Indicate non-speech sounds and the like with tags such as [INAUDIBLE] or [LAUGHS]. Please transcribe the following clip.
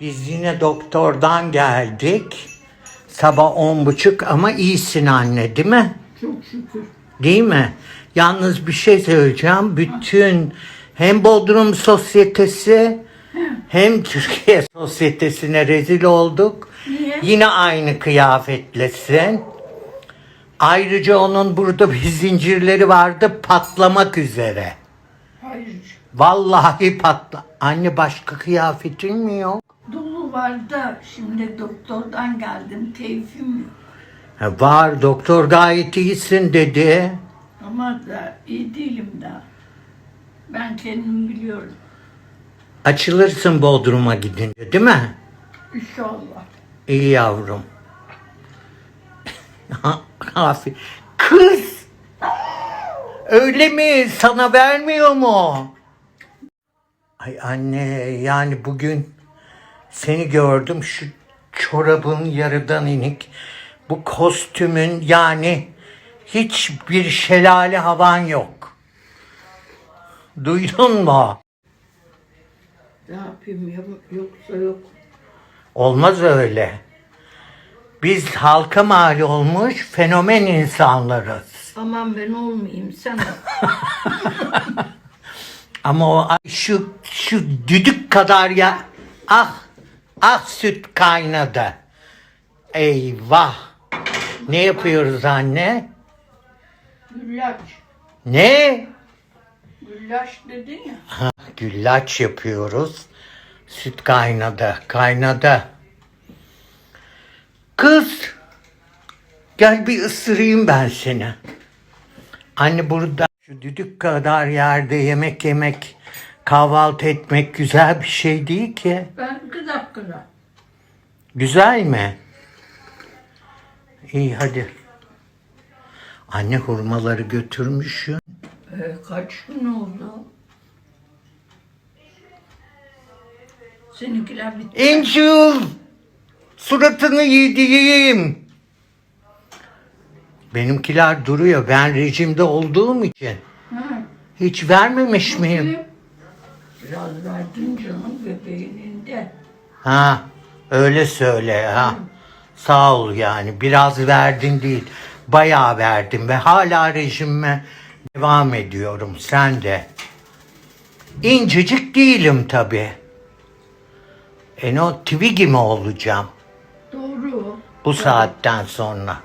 Biz yine doktordan geldik. Sabah on buçuk ama iyisin anne değil mi? Çok şükür. Değil mi? Yalnız bir şey söyleyeceğim. Bütün hem Bodrum sosyetesi hem Türkiye [LAUGHS] sosyetesine rezil olduk. Niye? Yine aynı kıyafetlesin. Ayrıca onun burada bir zincirleri vardı patlamak üzere. Hayır. Vallahi patla. Anne başka kıyafetin mi yok? Dolu var da şimdi doktordan geldim. Keyfim yok. Ha, var doktor gayet iyisin dedi. Ama da iyi değilim daha. Ben kendim biliyorum. Açılırsın Bodrum'a gidince değil mi? İnşallah. İyi yavrum. [LAUGHS] Aferin. Kız! Öyle mi? Sana vermiyor mu? Ay anne yani bugün seni gördüm şu çorabın yarıdan inik. Bu kostümün yani hiçbir şelale havan yok. Duydun mu? Ne yapayım ya, yoksa yok. Olmaz öyle. Biz halka mal olmuş fenomen insanlarız. Aman ben olmayayım sen ol. [LAUGHS] Ama o şu şu düdük kadar ya ah ah süt kaynadı. Eyvah. Ne yapıyoruz anne? Güllaç. Ne? Güllaç dedin ya. Ha, güllaç yapıyoruz. Süt kaynadı, kaynadı. Kız, gel bir ısırayım ben seni. Anne burada şu düdük kadar yerde yemek yemek, kahvaltı etmek güzel bir şey değil ki. Ben iki dakikada. Güzel mi? İyi hadi. Anne hurmaları götürmüşsün. Ee, kaç gün oldu? Seninkiler bitti. İncil! Suratını yediğim. Benimkiler duruyor. Ben rejimde olduğum için. Ha, Hiç vermemiş miyim? Biraz verdin canım bebeğinin Ha, öyle söyle ha. Sağ ol yani. Biraz verdin değil. Bayağı verdim ve hala rejime devam ediyorum. Sen de. İncecik değilim tabii. E no Twiggy mi olacağım Doğru. bu saatten sonra?